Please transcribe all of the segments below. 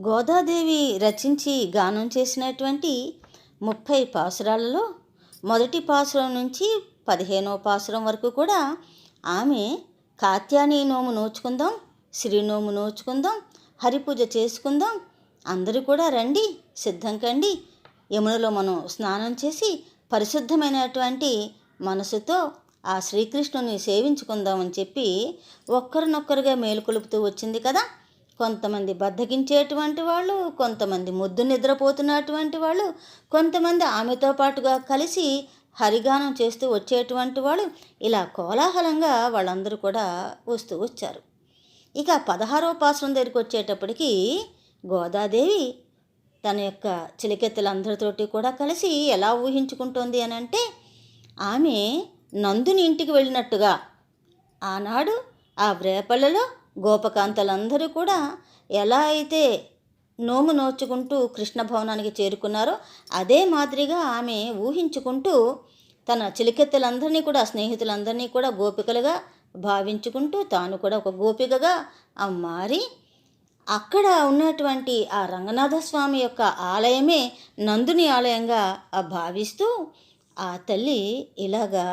గోదాదేవి రచించి గానం చేసినటువంటి ముప్పై పాసురాలలో మొదటి పాసురం నుంచి పదిహేనో పాసురం వరకు కూడా ఆమె కాత్యాని నోము నోచుకుందాం శ్రీనోము నోచుకుందాం హరిపూజ చేసుకుందాం అందరూ కూడా రండి సిద్ధం కండి. యమునలో మనం స్నానం చేసి పరిశుద్ధమైనటువంటి మనసుతో ఆ శ్రీకృష్ణుని సేవించుకుందామని చెప్పి ఒక్కరినొక్కరుగా మేలుకొలుపుతూ వచ్చింది కదా. కొంతమంది బద్దగించేటువంటి వాళ్ళు కొంతమంది ముద్దు నిద్రపోతున్నటువంటి వాళ్ళు కొంతమంది ఆమెతో పాటుగా కలిసి హరిగానం చేస్తూ వచ్చేటువంటి వాళ్ళు ఇలా కోలాహలంగా వాళ్ళందరూ కూడా వస్తూ వచ్చారు. ఇక పదహారో పాశ్రం దగ్గరికి వచ్చేటప్పటికి గోదాదేవి తన యొక్క చిలికెత్తలందరితోటి కూడా కలిసి ఎలా ఊహించుకుంటోంది అని అంటే ఆమె నందుని ఇంటికి వెళ్ళినట్టుగా ఆనాడు ఆ వ్రేపళ్ళలో గోపకాంతలందరూ కూడా ఎలా అయితే నోము నోచుకుంటూ కృష్ణ భవనానికి చేరుకున్నారో అదే మాదిరిగా ఆమె ఊహించుకుంటూ తన చిలికెత్తలందరినీ కూడా స్నేహితులందరినీ కూడా గోపికలుగా భావించుకుంటూ తాను కూడా ఒక గోపికగా ఆ మారి అక్కడ ఉన్నటువంటి ఆ రంగనాథ స్వామి యొక్క ఆలయమే నందుని ఆలయంగా ఆ భావిస్తూ ఆ తల్లి ఇలాగా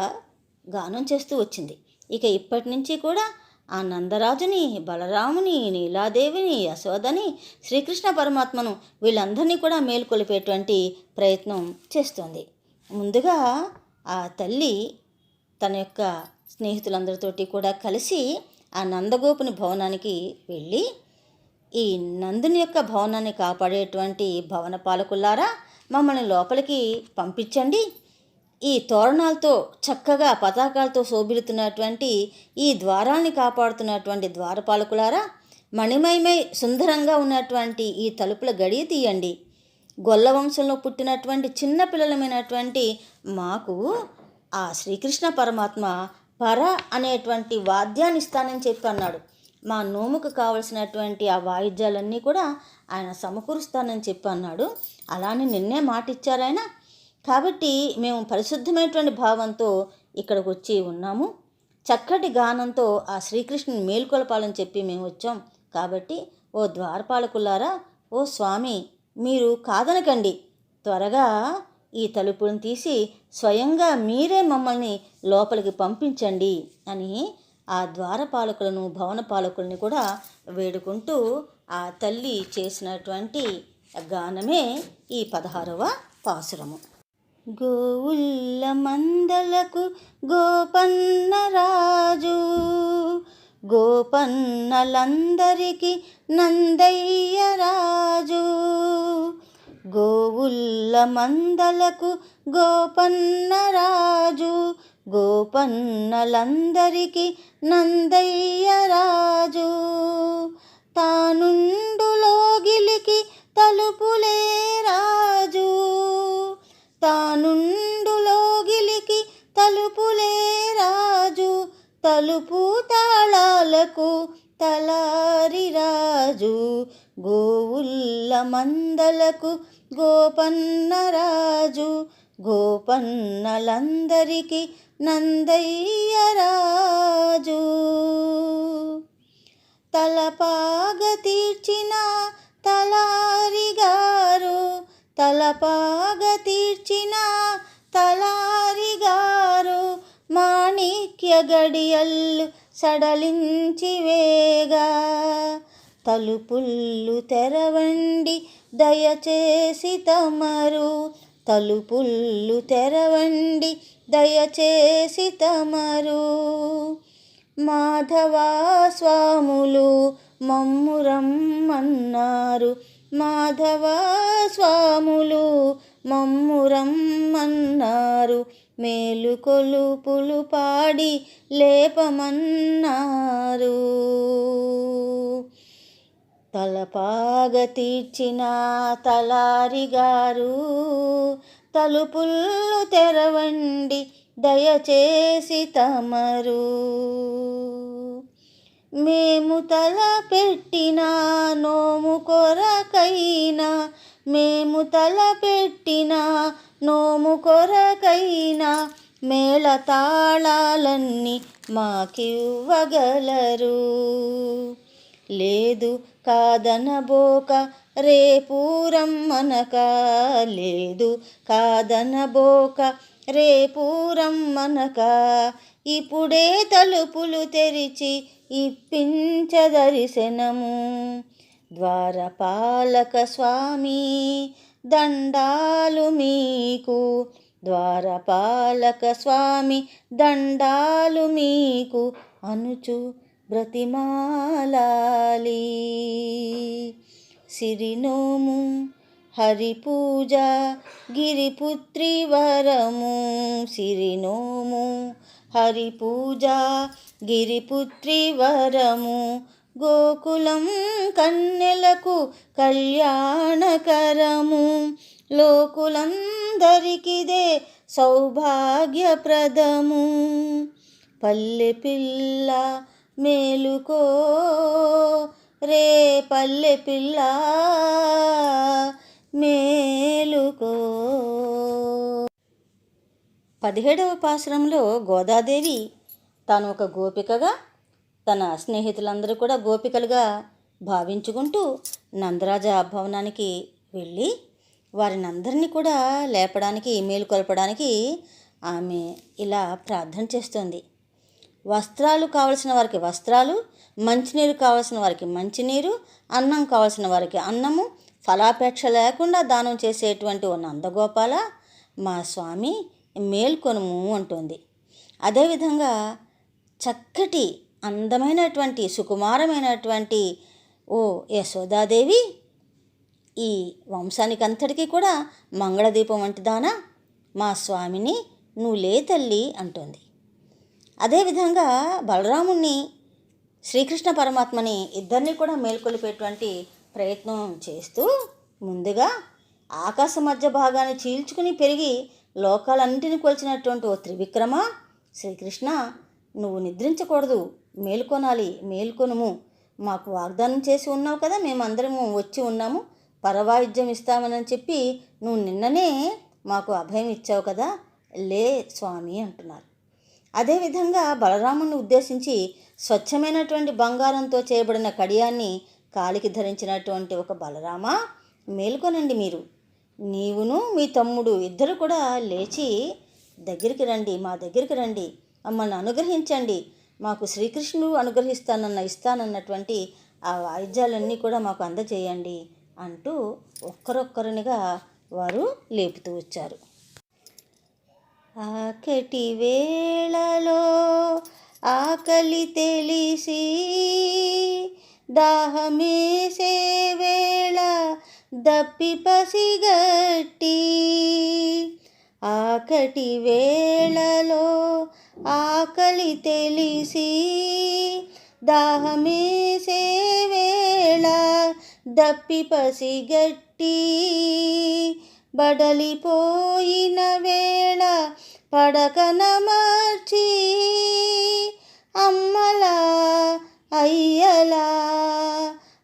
గానం చేస్తూ వచ్చింది. ఇక ఇప్పటి నుంచి కూడా ఆ నందరాజుని బలరాముని నీలాదేవిని యశోదని శ్రీకృష్ణ పరమాత్మను వీళ్ళందరినీ కూడా మేల్కొలిపేటువంటి ప్రయత్నం చేస్తుంది. ముందుగా ఆ తల్లి తన యొక్క స్నేహితులందరితోటి కూడా కలిసి ఆ నందగోపుని భవనానికి వెళ్ళి ఈ నందుని యొక్క భవనాన్ని కాపాడేటువంటి భవన పాలకులారా మమ్మల్ని లోపలికి పంపించండి. ఈ తోరణాలతో చక్కగా పతాకాలతో శోభిలుతున్నటువంటి ఈ ద్వారాల్ని కాపాడుతున్నటువంటి ద్వారపాలకులారా మణిమయమై సుందరంగా ఉన్నటువంటి ఈ తలుపుల గడియ తీయండి. గొల్ల వంశంలో పుట్టినటువంటి చిన్న పిల్లలమైనటువంటి మాకు ఆ శ్రీకృష్ణ పరమాత్మ పర అనేటువంటి వాద్యాన్ని ఇస్తానని చెప్పి అన్నాడు. మా నోముకు కావలసినటువంటి ఆ వాయిద్యాలన్నీ కూడా ఆయన సమకూరుస్తానని చెప్పి అన్నాడు. అలానే నిన్నే మాట ఇచ్చారు కాబట్టి మేము పరిశుద్ధమైనటువంటి భావంతో ఇక్కడికి వచ్చి ఉన్నాము. చక్కటి గానంతో ఆ శ్రీకృష్ణుని మేల్కొలపాలని చెప్పి మేము వచ్చాం. కాబట్టి ఓ ద్వారపాలకులారా ఓ స్వామి మీరు కాదనకండి. త్వరగా ఈ తలుపులను తీసి స్వయంగా మీరే మమ్మల్ని లోపలికి పంపించండి అని ఆ ద్వారపాలకులను భవన పాలకుల్ని కూడా వేడుకుంటూ ఆ తల్లి చేసినటువంటి గానమే ఈ పదహారవ పాసురము గోవుల్ల మందలకు గోపన్న రాజు. గోపన్నలందరికీ నందయ్య రాజు. గోవుల్ల మందలకు గోపన్న రాజు. గోపన్నలందరికీ నందయ్య రాజు. తానుండులోగిలికి తలుపులే మందలకు గోపన్న రాజు గోపన్నలందరికీ నందయ్యరాజు తలపాగ తీర్చిన తలారిగారు తలపాగ తీర్చిన తలారిగారు మాణిక్య గడియల్లు సడలించి వేగా. తలుపుల్లు తెరవండి దయచేసి తమరు. తలుపుల్లు తెరవండి దయచేసి తమరు. మాధవా స్వాములు మమ్మురమ్మన్నారు మాధవా స్వాములు మమ్మురమ్మన్నారు మేలు కొలుపులు పాడి లేపమన్నారు. తలపాగ తీర్చిన తలారిగారు తలుపులు తెరవండి దయచేసి తమరు. మేము తల పెట్టిన నోము కొరకైనా మేము తల పెట్టిన నోము కొరకైనా మేళ తాళాలన్నీ మాకివ్వగలరు. లేదు కాదనబోక రేపూరమ్మనక లేదు కాదనబోక రేపూరమ్మనక ఇప్పుడే తలుపులు తెరిచి ఇప్పించదరిశనము ద్వారపాలక స్వామి దండాలు మీకు. ద్వారపాలక స్వామి దండాలు మీకు. అనుచు బ్రతిమాలాలి. సిరినోము హరిపూజ గిరిపుత్రి వరము. సిరినోము హరిపూజ గిరిపుత్రి వరము. గోకులం కన్నెలకు కళ్యాణకరము. లోకులందరికిదే సౌభాగ్యప్రదము. పల్లె పిల్ల మేలుకో రే పల్లె పిల్ల. మేలుకో. పదిహేడవ పాశ్రంలో గోదాదేవి తాను ఒక గోపికగా తన స్నేహితులందరూ కూడా గోపికలుగా భావించుకుంటూ నందరాజ భవనానికి వెళ్ళి వారిని అందరినీ కూడా లేపడానికి మేలుకొల్పడానికి ఆమె ఇలా ప్రార్థన చేస్తుంది. వస్త్రాలు కావలసిన వారికి వస్త్రాలు మంచినీరు కావలసిన వారికి మంచినీరు అన్నం కావలసిన వారికి అన్నము ఫలాపేక్ష లేకుండా దానం చేసేటువంటి ఓ నందగోపాల మా స్వామి మేల్కొనుము అంటుంది. అదేవిధంగా చక్కటి అందమైనటువంటి సుకుమారమైనటువంటి ఓ యశోదాదేవి ఈ వంశానికి అంతటికీ కూడా మంగళదీపం వంటిదానా మా స్వామిని నువ్వు లే తల్లి అంటుంది. అదేవిధంగా బలరాముణ్ణి శ్రీకృష్ణ పరమాత్మని ఇద్దరిని కూడా మేల్కొలిపేటువంటి ప్రయత్నం చేస్తూ ముందుగా ఆకాశ మధ్య భాగాన్ని చీల్చుకుని పెరిగి లోకాలన్నింటినీ కొలిచినటువంటి ఓ త్రివిక్రమ శ్రీకృష్ణ నువ్వు నిద్రించకూడదు మేల్కొనాలి మేల్కొనుము. మాకు వాగ్దానం చేసి ఉన్నావు కదా మేమందరము వచ్చి ఉన్నాము. పరవాయిద్యం ఇస్తామని చెప్పి నువ్వు నిన్ననే మాకు అభయం ఇచ్చావు కదా లే స్వామి అంటున్నారు. అదేవిధంగా బలరాముని ఉద్దేశించి స్వచ్ఛమైనటువంటి బంగారంతో చేయబడిన కడియాన్ని కాలికి ధరించినటువంటి ఒక బలరామ మేల్కొనండి మీరు. నీవును మీ తమ్ముడు ఇద్దరు కూడా లేచి దగ్గరికి రండి మా దగ్గరికి రండి. మమ్మల్ని అనుగ్రహించండి. మాకు శ్రీకృష్ణుడు అనుగ్రహిస్తానన్న ఇస్తానన్నటువంటి ఆ వాయిద్యాలన్నీ కూడా మాకు అందజేయండి అంటూ ఒక్కరొక్కరినిగా వారు లేపుతూ వచ్చారు. ఆకటి వేళలో ఆకలి తెలిసి దాహమేసే వేళ దప్పి పసిగట్టి. ఆకటి వేళలో ఆకలి తెలిసి దాహమేసే వేళ దప్పి పసిగట్టి. బడలిపోయిన వేళ పడకన మార్చి అమ్మలా అయ్యలా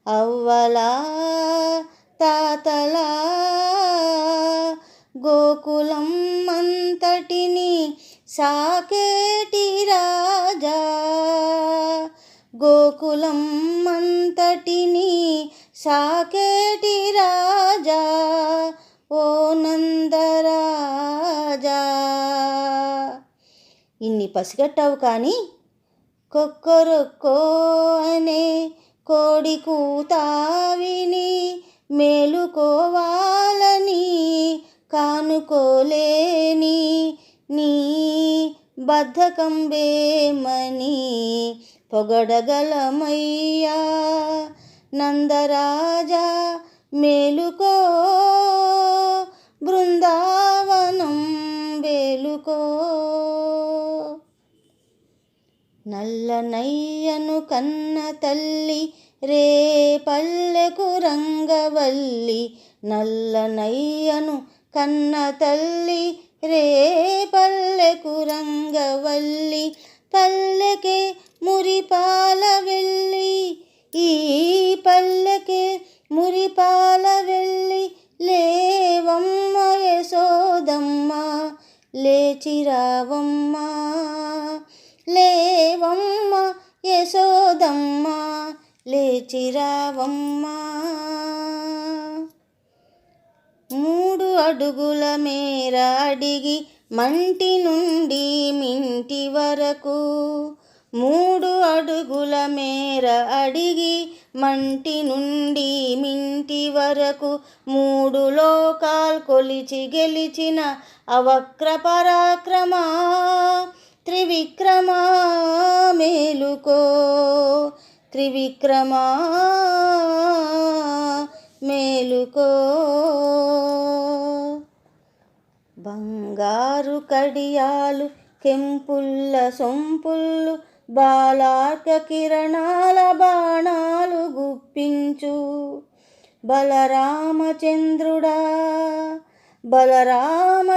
అవ్వలా తాతలా గోకులం అంతటిని సాకేటి రాజా? గోకులం అంతటిని సాకేటి రాజా? ఓ నందరాజా. ఇన్ని పసిగట్టావు కానీ కొక్కరొక్కో అనే కోడి కూతావిని మేలుకోవాలని కానుకోలేని నీ బద్ధకంబేమని పొగడగలమయ్యా నందరాజా. మేలుకో బృందావనం వేలుకో. నల్లనయ్యను కన్న తల్లి రే పల్లెకు రంగవల్లి. నల్లనయ్యను కన్న తల్లి రే పల్లెకు రంగవల్లి. పల్లెకే మురిపాల వెళ్ళి ఈ పల్లెకే మురిపాల వెళ్ళి లేవమ్మ యశోదమ్మ లేచిరావమ్మ లేవమ్మ యశోదమ్మ లేచిరావమ్మ అడుగుల మేర అడిగి మంటి నుండి మింటి వరకు మూడు అడుగుల మేర అడిగి మంటి నుండి మింటి వరకు మూడు లోకాల్ కొలిచి గెలిచిన అవక్ర పరాక్రమ త్రివిక్రమ మేలుకో. త్రివిక్రమ మేలుకో. బంగారు కడియాలు కెంపుల్ల సొంపుల్లు బాలార్క కిరణాల బాణాలు గుప్పించు. బలరామచంద్రుడా బలరామచంద్రుడా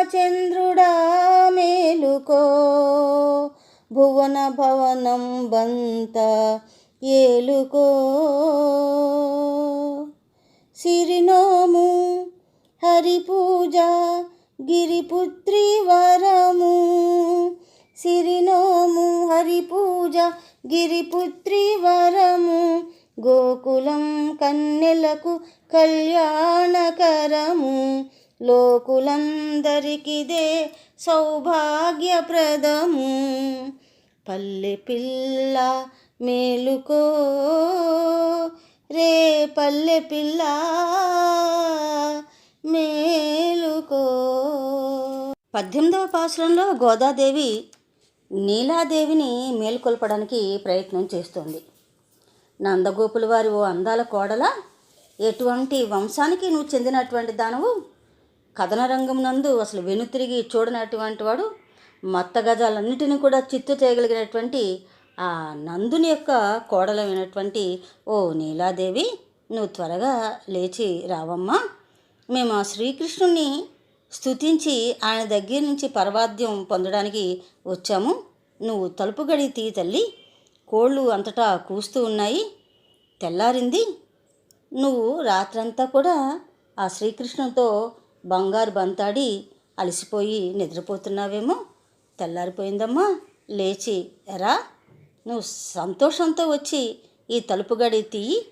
మేలుకో. భువన భవనం బంత ఏలుకో. సిరినోము హరిపూజ గిరిపుత్రి వరము సిరినోము హరిపూజ గిరిపుత్రి వరము గోకులం కన్నెలకు కళ్యాణకరము. లోకులందరికిదే సౌభాగ్యప్రదము. పల్లె పిల్ల మేలుకో రే పల్లె పిల్ల మేలుకో. పద్దెనిమిదవ పాసురంలో గోదాదేవి నీలాదేవిని మేల్కొల్పడానికి ప్రయత్నం చేస్తోంది. నందగోపుల వారి ఓ అందాల కోడల ఎటువంటి వంశానికి నువ్వు చెందినటువంటి దానవు? కథన రంగం నందు అసలు వెనుతిరిగి చూడనటువంటి వాడు మత్త గజాలన్నిటినీ కూడా చిత్తు చేయగలిగినటువంటి ఆ నందుని యొక్క కోడలమైనటువంటి ఓ నీలాదేవి నువ్వు త్వరగా లేచి రావమ్మా. మేము ఆ శ్రీకృష్ణుని స్థుతించి ఆయన దగ్గర నుంచి పరవాద్యం పొందడానికి వచ్చాము. నువ్వు తలుపు గడి తీ తల్లి. కోళ్ళు అంతటా కూస్తూ ఉన్నాయి. తెల్లారింది. నువ్వు రాత్రంతా కూడా ఆ శ్రీకృష్ణుతో బంగారు బంతాడి అలసిపోయి నిద్రపోతున్నావేమో. తెల్లారిపోయిందమ్మా. లేచి ఎరా నువ్వు సంతోషంతో వచ్చి ఈ తలుపు గడి తీయి.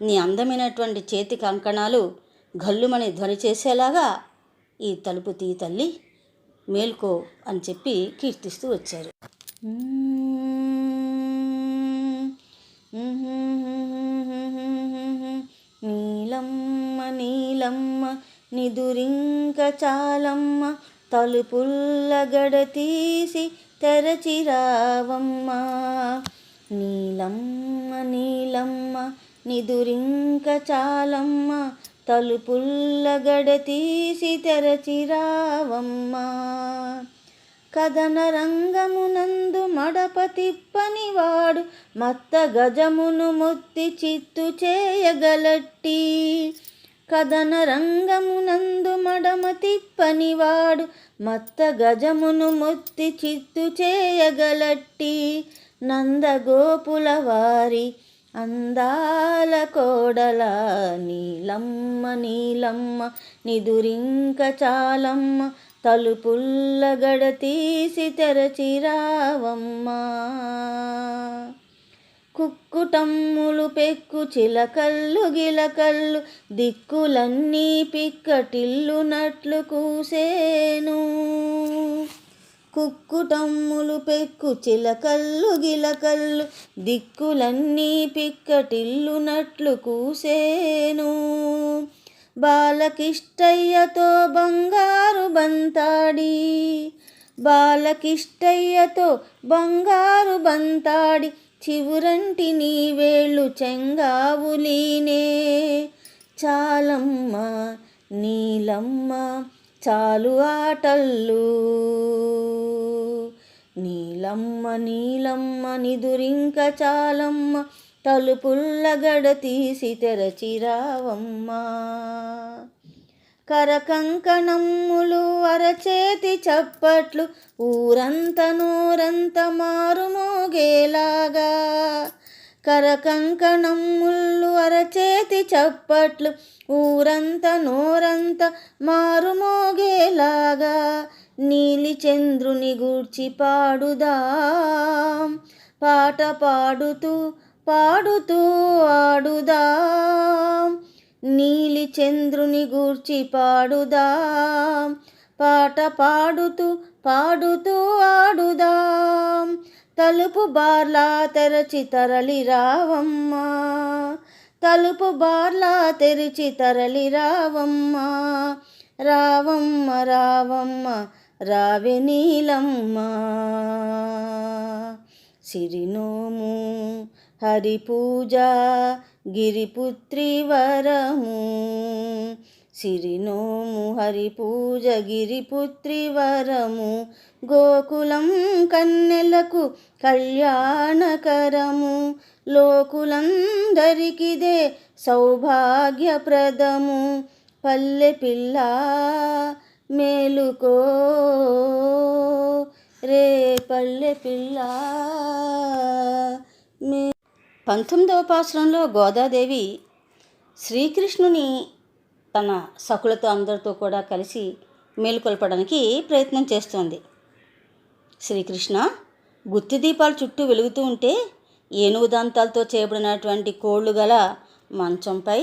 నీ అందమైనటువంటి చేతి కంకణాలు గల్లుమని ధ్వని చేసేలాగా ఈ తలుపు తీ తల్లి మేల్కో అని చెప్పి కీర్తిస్తూ వచ్చారు. నీలమ్మ నీలమ్మ నిదురింక చాలమ్మ తలుపుల్ల గడ తీసి తెరచిరావమ్మ. నీలమ్మ నీలమ్మ నిదురింక చాలమ్మ తలుపుల్ల గడ తీసి తెరచిరావమ్మ. కథన రంగమునందు మడప తిప్పనివాడు మత్త గజమును మొత్తి చిత్తు చేయగలట్టి. కథన రంగమునందు మడమ తిప్పని వాడు మత్త గజమును మొత్తి చిత్తు చేయగలట్టి. నందగోపుల వారి అందాల కోడల నీలమ్మ నీలమ్మ నిదురింక చాలమ్మ తలుపుల్ల గడ తీసి తెరచిరావమ్మా. కుక్కుటమ్ములు పెక్కు చిలకల్లు గిలకల్లు దిక్కులన్నీ పిక్కటిల్లునట్లు కూసేను. కుక్కుటమ్ములు పెక్కు చిలకల్లు గిలకల్లు దిక్కులన్నీ పిక్కటిల్లునట్లు కూసేను. బాలకిష్టయ్యతో బంగారు బంతాడి బాలకిష్టయ్యతో బంగారు బంతాడి చివురంటి నీ వేళ్ళు చెంగావులీనే. చాలమ్మ నీలమ్మ చాలు ఆటల్లు. నీలమ్మ నీలమ్మ నిదురింక చాలమ్మ తలుపుల్ల గడ తీసి తెరచిరావమ్మా. కరకంకణమ్ములు అరచేతి చప్పట్లు ఊరంత నూరంత మారుమోగేలాగా. కరకంకణమ్ముళ్ళు అరచేతి చప్పట్లు ఊరంత నోరంత మారుమోగేలాగా నీలి చంద్రుని గూర్చి పాడుదాం. పాట పాడుతూ పాడుతూ ఆడుదాం. నీలి చంద్రుని గూర్చి పాడుదాం. పాట పాడుతూ పాడుతూ ఆడుదాం. తలుపు బార్లా తెరచి తరలి రావమ్మా. తలుపు బార్లా తెరిచి తరలి రావమ్మా. రావమ్మ రావమ్మ రావి నీలమ్మ. సిరినోము హరి పూజ గిరిపుత్రి వరము. సిరినోము హరి పూజ గిరిపుత్రి వరము గోకులం కన్నెలకు కళ్యాణకరము లోకులందరికిదే సౌభాగ్యప్రదము. పల్లె పిల్ల మేలుకో రే పల్లె పిల్ల మే. పంతొమ్మిదవ పాశ్రంలో గోదాదేవి శ్రీకృష్ణుని తన సకులతో అందరితో కూడా కలిసి మేలుకొల్పడానికి ప్రయత్నం చేస్తోంది. శ్రీకృష్ణ గుత్తి దీపాలు చుట్టూ వెలుగుతూ ఉంటే ఏనుగు దంతాలతో చేయబడినటువంటి కోళ్ళు గల మంచంపై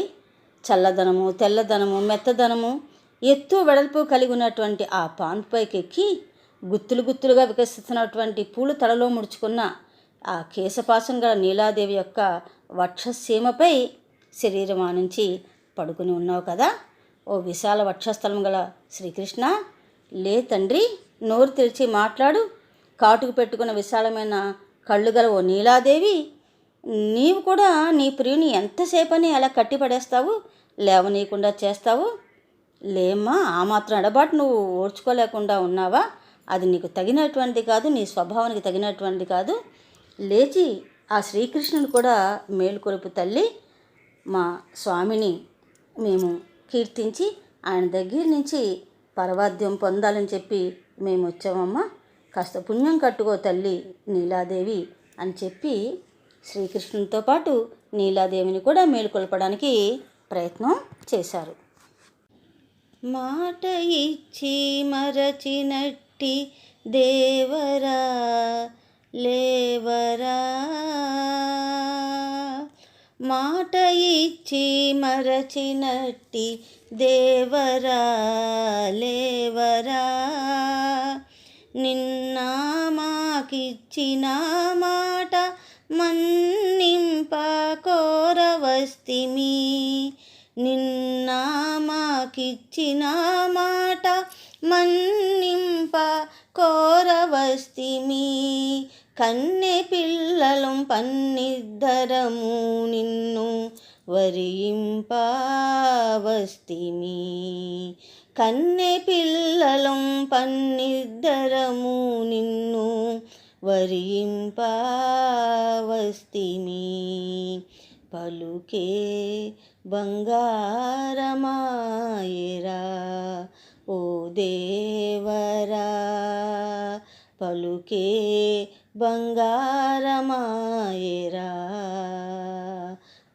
చల్లదనము తెల్లదనము మెత్తదనము ఎత్తు వెడల్పు కలిగి ఉన్నటువంటి ఆ పాన్పైకి ఎక్కి గుత్తులు గుత్తులుగా వికసిస్తున్నటువంటి పూలు తలలో ముడుచుకున్న ఆ కేశపాసం గల నీలాదేవి యొక్క వక్షసీమపై శరీరం ఆనించి పడుకుని ఉన్నావు కదా? ఓ విశాల వక్షస్థలం గల శ్రీకృష్ణ లే తండ్రి నోరు తెరిచి మాట్లాడు. కాటుకు పెట్టుకున్న విశాలమైన కళ్ళు గల ఓ నీలాదేవి నీవు కూడా నీ ప్రియుని ఎంతసేపని అలా కట్టిపడేస్తావు? లేవనీయకుండా చేస్తావు? లేమ్మా ఆ మాత్రం ఎడబాటు నువ్వు ఓడ్చుకోలేకుండా ఉన్నావా? అది నీకు తగినటువంటిది కాదు నీ స్వభావానికి తగినటువంటిది కాదు. లేచి ఆ శ్రీకృష్ణుని కూడా మేలుకొలుపు తల్లి మా స్వామిని మేము కీర్తించి ఆయన దగ్గర నుంచి పరవాద్యం పొందాలని చెప్పి మేము వచ్చామమ్మా. కాస్త పుణ్యం కట్టుకో తల్లి నీలాదేవి అని చెప్పి శ్రీకృష్ణునితో పాటు నీలాదేవిని కూడా మేలుకొల్పడానికి ప్రయత్నం చేశారు. మాట ఇచ్చి మరచినట్టి దేవరా లేవరా. మాట ఇచ్చి మరచినట్టి దేవరా లేవరా? నిన్న మాకిచ్చిన మాట మన్నింప కోరవస్తిమి. నిన్న మాకిచ్చిన మాట మన్నింప కోరవస్తిమి. కన్నె పిల్లలు పన్నిద్దరము నిన్ను వరింపవస్తిమి కన్నె పిల్లలం పన్నిద్దరము నిన్ను వరింపవస్తిమి పలుకే బంగారమాయరా ఓ దేవరా పలుకే బంగారమాయరా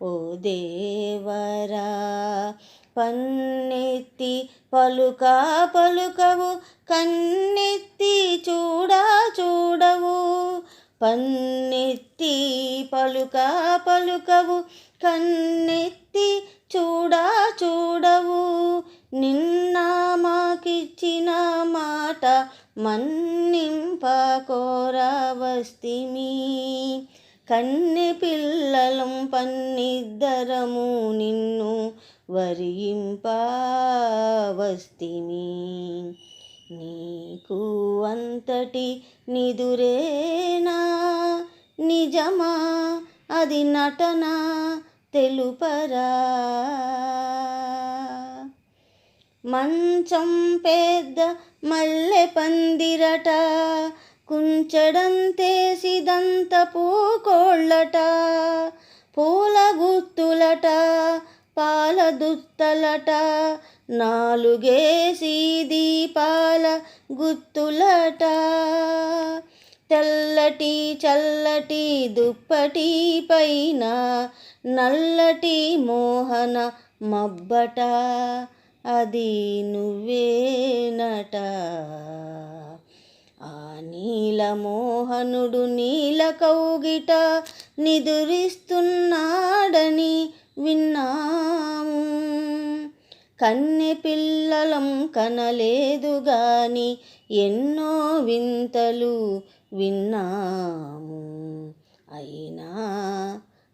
ఓ దేవరా పన్నెత్తి పలుక పలుకవు కన్నెత్తి చూడా చూడవు పన్నెత్తి పలుక పలుకవు కన్నెత్తి చూడా చూడవు నిన్న మాకిచ్చిన మాట మన్నింప కోరవస్తిమి కన్నె పిల్లలం పన్నిద్దరము నిన్ను వరింపవస్తిమి నీకు అంతటి నిదురేనా? నిజమా? అది నటన? తెలుపరా? మంచం పెద్ద మల్లె పందిరట కుంచడంతేసిదంత పూకోళ్ళట పూల గుత్తులట పాల దుత్తలట నాలుగేసి దీపాల గుత్తులట. తెల్లటి చల్లటి దుప్పటి పైన నల్లటి మోహన మబ్బట. అది నువ్వేనట ఆ నీలమోహనుడు నీల కౌగిట నిదురిస్తున్నాడని విన్నాము. కన్నె పిల్లలం కనలేదు గాని ఎన్నో వింతలు విన్నాము. అయినా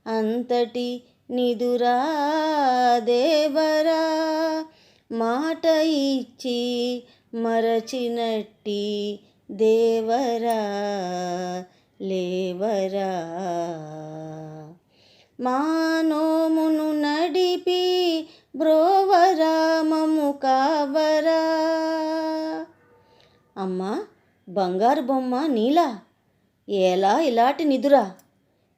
అంతటి నిదురా దేవరా మాట ఇచ్చి మరచినట్టి దేవరా లేవరా. మానోమును నడిపి బ్రోవరామము కావరా. అమ్మా బంగారు బొమ్మ నీలా? ఎలా ఇలాంటి నిదురా?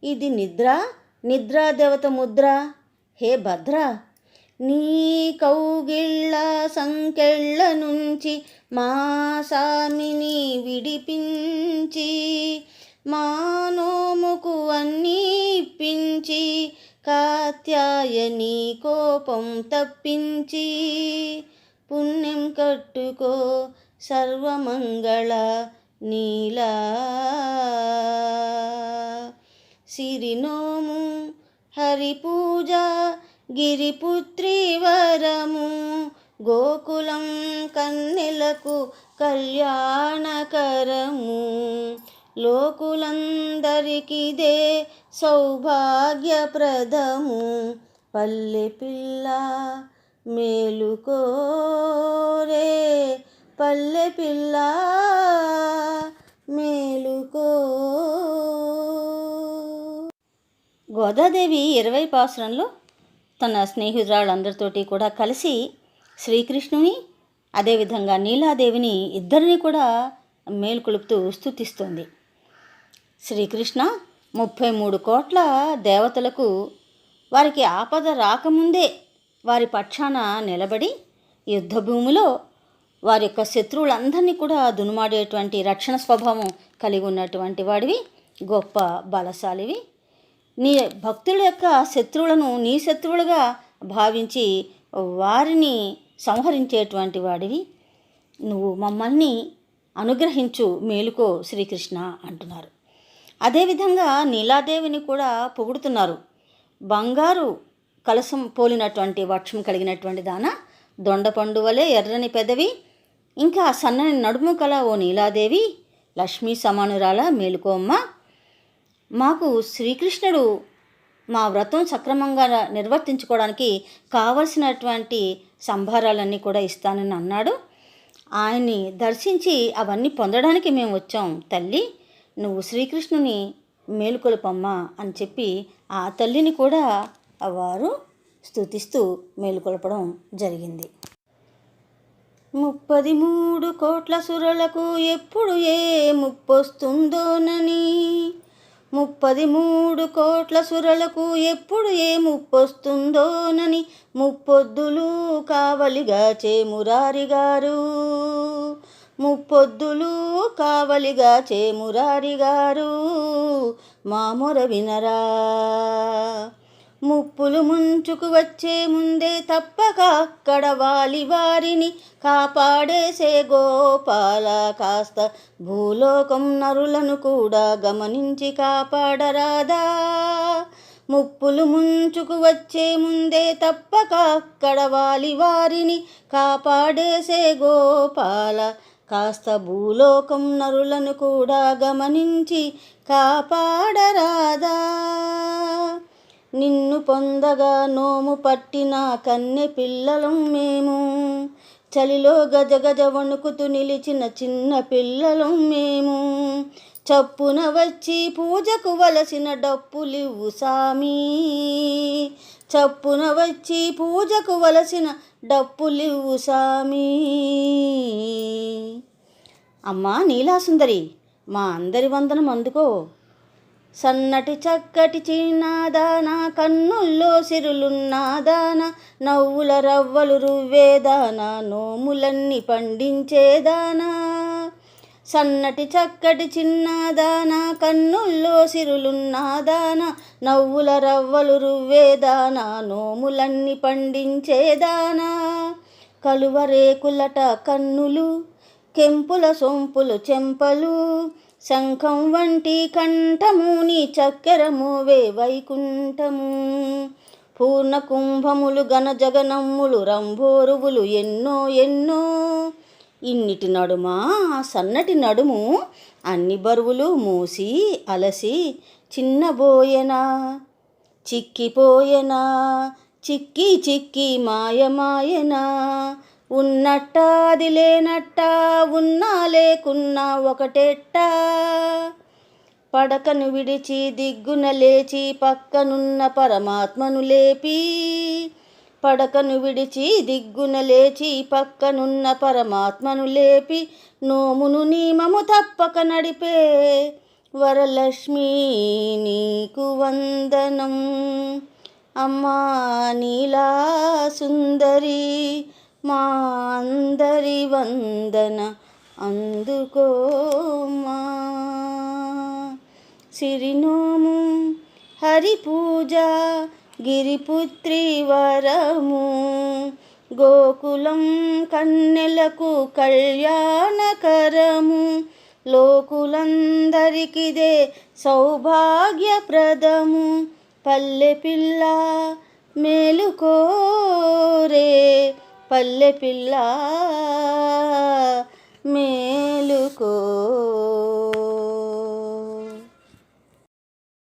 ఇది నిద్ర నిద్రా దేవత ముద్ర. హే భద్ర! నీ కౌగిళ్ళ సంకెళ్ళ నుంచి మా సామిని విడిపించి మా నోముకు అన్నీ ఇప్పించి కాత్యాయని కోపం తప్పించి పుణ్యం కట్టుకో సర్వమంగళ నీలా. సిరినోము హరిపూజ గిరిపుత్రి వరము గోకులం కన్నెలకు కళ్యాణకరము. లోకులందరికిదే సౌభాగ్యప్రదము. పల్లె పిల్ల మేలుకోరే పల్లె పిల్ల మేలుకో గోదాదేవి ఇరవై పాసురంలో తన స్నేహితురాళ్ళందరితోటి కూడా కలిసి శ్రీకృష్ణుని అదేవిధంగా నీలాదేవిని ఇద్దరిని కూడా మేలుకొలుపుతూ స్థుతిస్తుంది శ్రీకృష్ణ ముప్పై మూడు కోట్ల దేవతలకు వారికి ఆపద రాకముందే వారి పక్షాన నిలబడి యుద్ధభూమిలో వారి యొక్క శత్రువులందరినీ కూడా దునుమాడేటువంటి రక్షణ స్వభావం కలిగి ఉన్నటువంటి వాడివి గొప్ప బలశాలివి. నీ భక్తుల యొక్క శత్రువులను నీ శత్రువులుగా భావించి వారిని సంహరించేటువంటి వాడివి. నువ్వు మమ్మల్ని అనుగ్రహించు మేలుకో శ్రీకృష్ణ అంటున్నారు. అదేవిధంగా నీలాదేవిని కూడా పొగుడుతున్నారు. బంగారు కలసం పోలినటువంటి వక్షం కలిగినటువంటి దాన దొండపండు వలె ఎర్రని పెదవి ఇంకా సన్నని నడుము కల ఓ నీలాదేవి లక్ష్మీ సమానురాల మేలుకోమ్మ మాకు శ్రీకృష్ణుడు మా వ్రతం సక్రమంగా నిర్వర్తించుకోవడానికి కావలసినటువంటి సంభారాలన్నీ కూడా ఇస్తానని అన్నాడు. ఆయన్ని దర్శించి అవన్నీ పొందడానికి మేము వచ్చాం. తల్లి నువ్వు శ్రీకృష్ణుని మేలుకొలుపమ్మా అని చెప్పి ఆ తల్లిని కూడా వారు స్తుతిస్తూ మేలుకొలపడం జరిగింది. ముప్పది మూడు కోట్ల సురలకు ఎప్పుడు ఏ ముప్పొస్తుందోనని ముప్పది మూడు కోట్ల సురలకు ఎప్పుడు ఏ ముప్పొస్తుందోనని ముప్పొద్దులు కావలిగా చేమురారి గారు. ముప్పొద్దులు కావలిగా చేమురారి గారు. మామొర వినరా. ముప్పులు ముంచుకు వచ్చే ముందే తప్పక అక్కడ వాలి వారిని కాపాడేసే గోపాల కాస్త భూలోకం నరులను కూడా గమనించి కాపాడరాదా. ముప్పులు ముంచుకు వచ్చే ముందే తప్పక అక్కడ వాలి వారిని కాపాడేసే గోపాల కాస్త భూలోకం నరులను కూడా గమనించి కాపాడరాదా. నిన్ను పొందగా నోము పట్టిన కన్నె పిల్లలం మేము. చలిలో గజ గజ వణుకుతూ నిలిచిన చిన్న పిల్లలం మేము. చప్పున వచ్చి పూజకు వలసిన డప్పులివ్వు సామి. చప్పున వచ్చి పూజకు వలసిన డప్పులివ్వు సామి. అమ్మా నీలాసుందరి మా అందరి వందనం అందుకో. సన్నటి చక్కటి చిన్నదాన కన్నుల్లో సిరులున్నాదాన నవ్వుల రవ్వలు రువ్వేదాన నోములన్నీ పండించేదానా. సన్నటి చక్కటి చిన్నదాన కన్నుల్లో సిరులున్నాదాన నవ్వుల రవ్వలు రువ్వేదాన నోములన్నీ పండించేదానా. కలువరేకులట కన్నులు కెంపుల సొంపులు చెంపలు శంఖం వంటి కంఠము నీ చక్కెర వైకుంఠము. పూర్ణ కుంభములు ఘన జగనమ్ములు రంభోరువులు ఎన్నో ఎన్నో. ఇన్నిటి నడుమ సన్నటి నడుము అన్ని బరువులు మూసి అలసి చిన్నబోయెనా చిక్కిపోయెనా చిక్కి చిక్కి మాయమాయనా. ఉన్నట్ట అది లేనట్ట ఉన్నా లేకున్నా ఒకటెట్ట. పడకను విడిచి దిగ్గున లేచి పక్కనున్న పరమాత్మను లేపి. పడకను విడిచి దిగ్గున లేచి పక్కనున్న పరమాత్మను లేపి. నోమును నియమము తప్పక నడిపే వరలక్ష్మి నీకు వందనం. అమ్మా నీలా సుందరి మా అందరి వందన అందుకోమా సిరినోము హరి పూజ గిరిపుత్రి వరము గోకులం కన్నెలకు కళ్యాణకరము లోకులందరికిదే సౌభాగ్యప్రదము పల్లె పిల్ల మేలుకోరే. పల్లె పిల్ల మేలుకో.